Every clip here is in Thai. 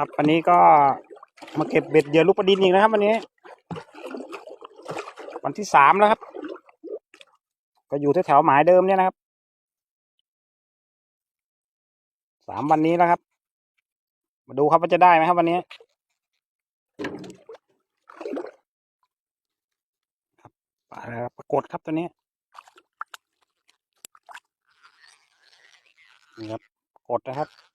ครับวันนี้ก็มาเก็บเบ็ดเหยื่อลูกประดินอีกนะครับ วันนี้ วันที่สามแล้วครับ ก็อยู่แถวๆหมายเดิมเนี่ยนะครับสามวันนี้แล้วครับ มาดูครับว่าจะได้ไหมครับ วันนี้ปรากฏครับตัวนี้นี่ครับปรากฏนะครับ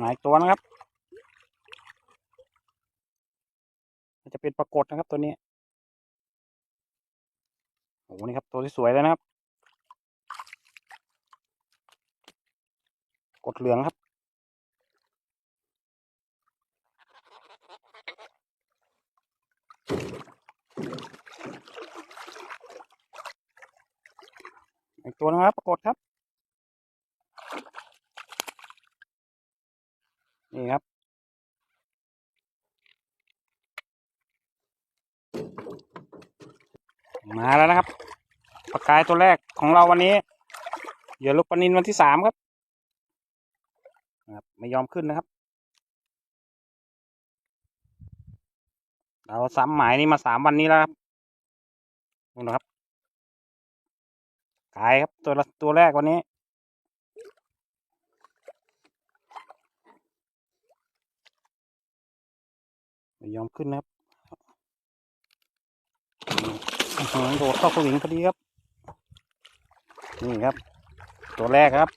หายตัวนะครับมันจะเป็นปรากฏนะครับตัวนี้โอ้โหนี่ครับตัวที่สวยเลยนะครับ กดเหลืองครับ อีกตัวนะครับปรากฏครับ นี่ครับ มาแล้วนะครับปลากายตัวแรกของเราวันนี้เหยื่อลูกปลานินวันที่สามครับครับ ไม่ยอมขึ้นนะครับ เราซ้ำหมายนี้มาสามวันนี้แล้วครับนู่นะครับกายครับตัวตัวแรกวันนี้ ยอมขึ้นนะครับหือโดดเข้าสวิงพอดีครับ นี่ครับ ตัวแรกครับ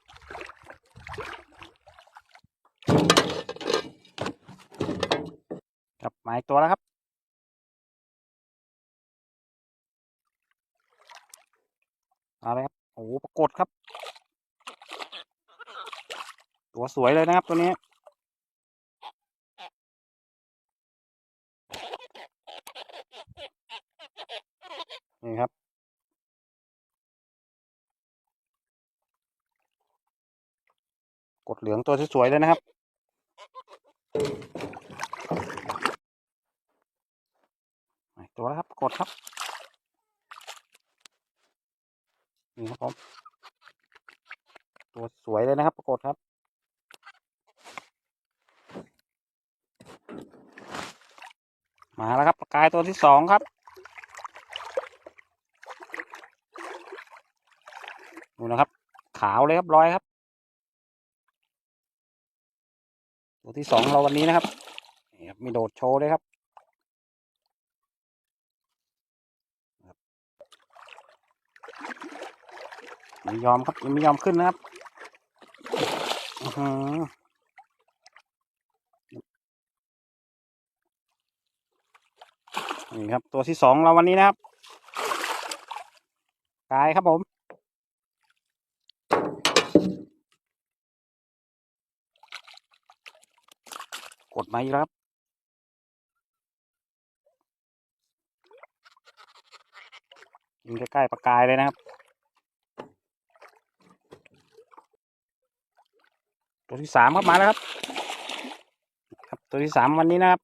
ครับมายตัวแล้วครับอาเลยครับโอ้โหปรากฏครับ ตัวสวยเลยนะครับตัวนี้ ดเหลืองตัวสวยๆเลยนะครับ ตัวแล้วครับกดครับ นี่ครับผม ตัวสวยเลยนะครับปรากฏครับมาแล้วครับปกายตัวที่สองครับดูนะครับ ขาวเลยครับร้อยครับ ตัวที่สองเราวันนี้นะครับนี่ครับมีโดดโชว์เลยครับไม่ยอมครับยังไม่ยอมขึ้นนะครับนี่ครับตัวที่สองเราวันนี้นะครับกายครับผม กดมาอีกแล้วครับ ยิงใกล้ๆประกายเลยนะครับ ตัวที่สามครับมาแล้วครับ ครับ ตัวที่สามวันนี้นะครับ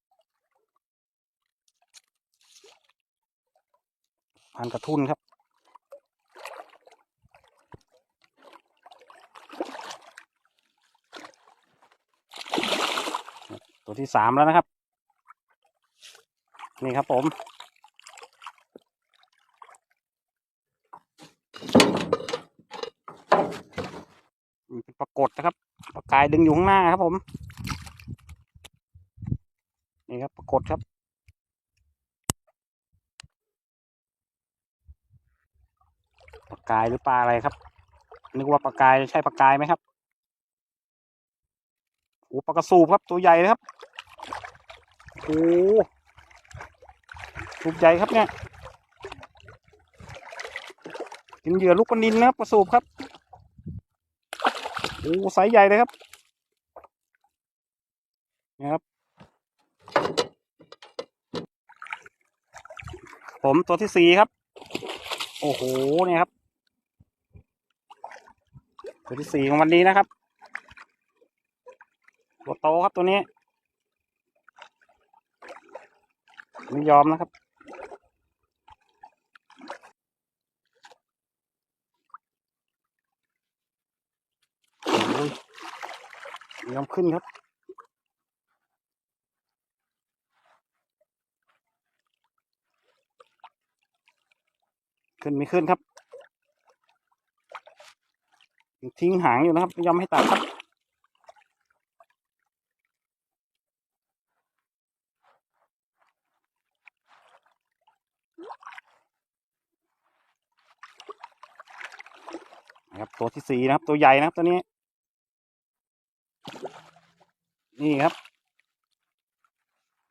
พันกระทุนครับ ที่สามแล้วนะครับ นี่ครับผม เป็นปรากฏนะครับปลากายดึงอยู่ข้างหน้าครับผม นี่ครับปรากฏครับปลากายหรือปลาอะไรครับ นึกว่าปลากายใช่ปลากายไหมครับโอ้ปลากระสูบครับตัวใหญ่เลยครับ โอ้สูบใหญ่ครับเนี่ยกินเหยื่อลูกปนินนะครับปลาสูบครับโอ้ไซส์ใหญ่เลยครับนี่ครับ ผมตัวที่สี่ครับ โอ้โหเนี่ยครับ ตัวที่สี่ของวันนี้นะครับ ตัวโตครับตัวนี้ ไม่ยอมนะครับ ยอมขึ้นครับขึ้นไม่ขึ้นครับ ทิ้งหางอยู่นะครับ ยอมให้ตัดครับ นะครับ ตัวที่สี่นะครับ ตัวใหญ่นะครับตัวนี้ นี่ครับ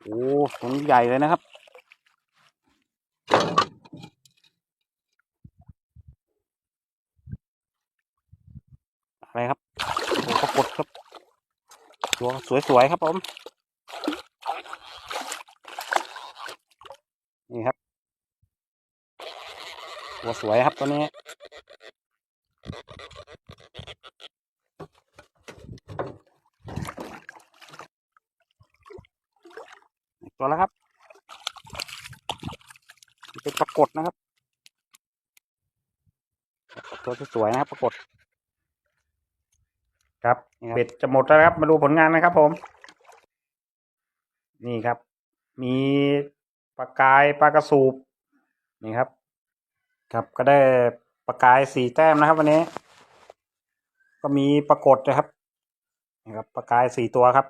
โอ้ตัวนี้ใหญ่เลยนะครับ อะไรครับปรากฏครับ ตัวสวยๆครับผม นี่ครับ ตัวสวยครับตัวนี้ ตัวแล้วครับนี่เป็นปรากฏนะครับ ตัวที่สวยนะครับปรากฏครับนี่ครับเบ็ดจะหมดแล้วนะครับ มาดูผลงานนะครับผม นี่ครับ มีปลากายปลากระสูบนี่ครับ ครับก็ได้ ปลากายสี่แต้มนะครับวันนี้ ก็มีปรากฏนะครับนะครับปลากายสี่ตัวครับ